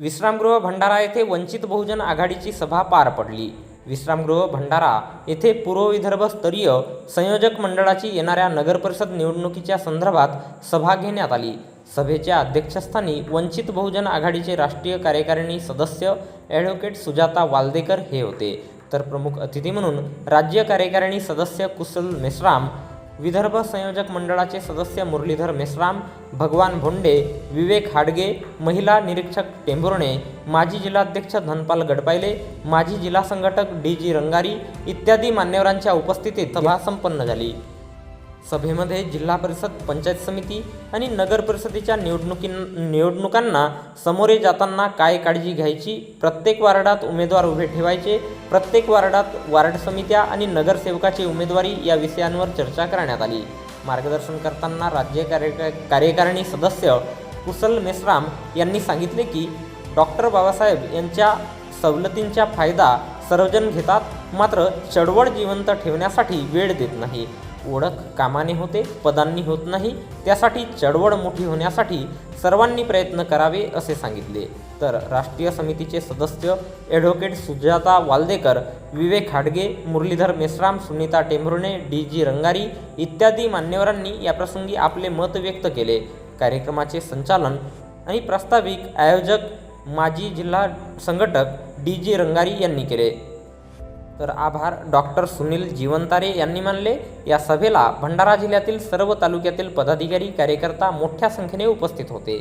विश्रामगृह भंडारा येथे वंचित बहुजन आघाडीची सभा पार पडली. विश्रामगृह भंडारा येथे पूर्व विदर्भ स्तरीय संयोजक मंडळाची येणाऱ्या नगरपरिषद निवडणुकीच्या संदर्भात सभा घेण्यात आली. सभेच्या अध्यक्षस्थानी वंचित बहुजन आघाडीचे राष्ट्रीय कार्यकारिणी सदस्य ॲडव्होकेट सुजाता वालदेकर हे होते. तर प्रमुख अतिथी म्हणून राज्य कार्यकारिणी सदस्य कुशल मेश्राम विदर्भ संयोजक मंडळाचे सदस्य मुरलीधर मेश्राम भगवान भोंडे विवेक हाडगे महिला निरीक्षक टेंभुर्णे माजी जिल्हाध्यक्ष धनपाल गडपायले माजी जिल्हा संघटक डी जी रंगारी इत्यादी मान्यवरांच्या उपस्थितीत सभा संपन्न झाली. सभेमध्ये जिल्हा परिषद पंचायत समिती आणि नगर परिषदेच्या निवडणुकीं निवडणुकांना समोरे जाताना काय काळजी घ्यायची? प्रत्येक वार्डात उमेदवार उभे ठेवायचे. प्रत्येक वार्डात वार्ड समित्या आणि नगरसेवकाची उमेदवारी या विषयांवर चर्चा करण्यात आली. मार्गदर्शन करताना राज्य कार्य कार्यकारिणी सदस्य कुशल मेश्राम यांनी सांगितले की डॉक्टर बाबासाहेब यांच्या सवलतींचा फायदा सर्वजण घेतात मात्र चळवळ जिवंत ठेवण्यासाठी वेळ देत नाही. ओळख कामाने होते पदांनी होत नाही त्यासाठी चळवळ मोठी होण्यासाठी सर्वांनी प्रयत्न करावे असे सांगितले. तर राष्ट्रीय समितीचे सदस्य advocate Sujata Waldekar Vivek Hadge Muralidhar Meshram Sunita Tembhurne D G Rangari इत्यादी मान्यवरांनी याप्रसंगी आपले मत व्यक्त केले. कार्यक्रमाचे संचालन आणि प्रास्ताविक आयोजक माजी जिल्हा संघटक डी जी रंगारी यांनी केले. तर आभार. डॉक्टर सुनील जीवंतारे यांनी मानले या सभेला भंडारा जिल्ह्यातील सर्व तालुक्यातील पदाधिकारी कार्यकर्ता मोठ्या संख्येने उपस्थित होते.